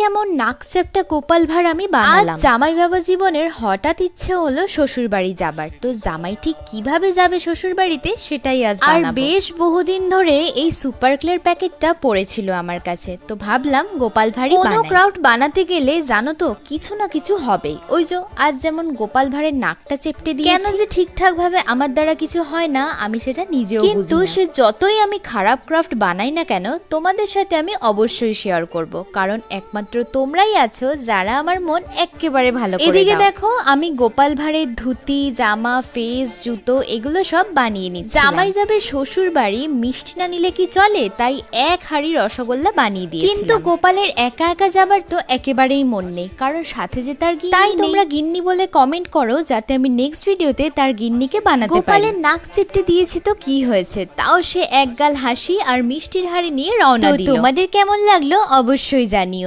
কেমন নাকচাপটা গোপাল ভাঁড় আমি বানালাম। জামাই বাবা জীবনের হঠাৎ ইচ্ছে হলো শ্বশুর বাড়ি যাবার। তো জামাই ঠিক কীভাবে যাবে শ্বশুর বাড়িতে সেটাই আজ আর বেশ বহুদিন ধরে এই সুপার ক্লের প্যাকেটটা পড়েছিল আমার কাছে। তো ভাবলাম গোপাল ভাঁড়ি কোনো ক্রাউড বানাতে গেলে জানো তো কিছু না কিছু হবেই। ওই যে আজ যেমন গোপাল ভাঁড়ের নাকটা চেপটে দিয়ে কেন যে ঠিকঠাক ভাবে আমার দ্বারা কিছু হয় না আমি সেটা নিজেও কিন্তু সে যতই আমি খারাপ ক্রাফট বানাই না কেন তোমাদের সাথে আমি অবশ্যই শেয়ার করব। কারণ একমাত্র তোমরাই আছো যারা আমার মন একেবারে ভালো এদিকে দেখো আমি গোপাল ভাঁড়ের ধুতি জামা ফেস জুতো এগুলো সব বানিয়ে নিচ্ছি জামাই যাবে শ্বশুর বাড়ি মিষ্টি না নিলে কি চলে? তাই এক হাড়ি রসগোল্লা বানিয়ে দিয়েছি কিন্তু গোপালের একা একা যাবার তো একেবারেই মন নেই কারণ সাথে যে তার তাই তোমরা গিন্নি বলে কমেন্ট করো যাতে আমি নেক্সট ভিডিওতে তার গিন্নিকে বানাতে পারি। গোপালের নাক চেপটে দিয়েছি তো কি হয়েছে? তাও সে একগাল হাসি আর মিষ্টির হাড়ি নিয়ে রওনা দিল। তোমাদের কেমন লাগল অবশ্যই জানিও।